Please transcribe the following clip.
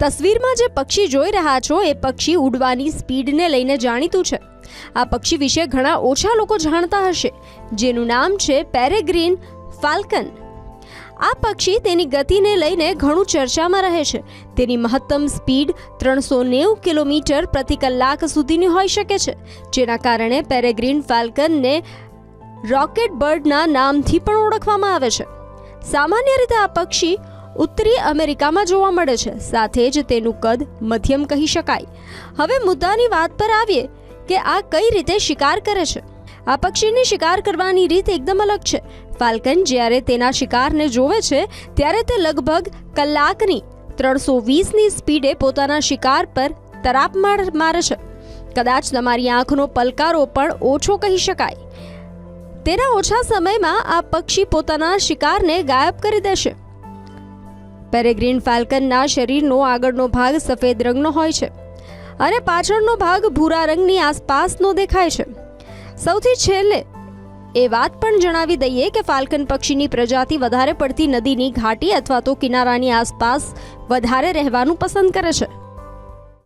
તસવીરમાં જે પક્ષી જોઈ રહ્યા છો, એ પક્ષી ઉડવાની સ્પીડને લઈને જાણીતું છે. આ પક્ષી વિશે ઘણા ઓછા લોકો જાણતા હશે, જેનું નામ છે પેરેગ્રીન ફાલ્કન. આ પક્ષી તેની ગતિને લઈને ઘણું ચર્ચામાં રહે છે. તેની મહત્તમ સ્પીડ ત્રણસો નેવું કિલોમીટર પ્રતિ કલાક સુધીની હોઈ શકે છે, જેના કારણે પેરેગ્રીન ફાલ્કનને રોકેટ બર્ડના નામથી પણ ઓળખવામાં આવે છે. સામાન્ય રીતે આ પક્ષી ઉત્તરી અમેરિકામાં જોવા મળે છે. સાથે જ તેનું કદ મધ્યમ કહી શકાય. હવે મુદ્દાની વાત પર આવીએ કે આ કઈ રીતે શિકાર કરે છે. આ પક્ષીની શિકાર કરવાની રીત એકદમ અલગ છે. ફાલ્કન જ્યારે તેના શિકારને જોવે છે, ત્યારે તે લગભગ કલાકની ત્રણસો વીસની સ્પીડે પોતાના શિકાર પર તરાપ માર- છે. કદાચ તમારી આંખનો પલકારો પણ ઓછો કહી શકાય. તેના ઓછા સમયમાં આ પક્ષી પોતાના શિકારને ગાયબ કરી દેશે. પેરેગ્રીન ફાલ્કનના શરીરનો આગળનો ભાગ સફેદ રંગનો હોય છે અને પાછળનો ભાગ ભૂરા રંગની આસપાસનો દેખાય છે. સૌથી છેલ્લે એ વાત પણ જણાવી દઈએ કે ફાલ્કન પક્ષીની પ્રજાતિ વધારે પડતી નદીની ઘાટી અથવા તો કિનારાની આસપાસ વધારે રહેવાનું પસંદ કરે છે.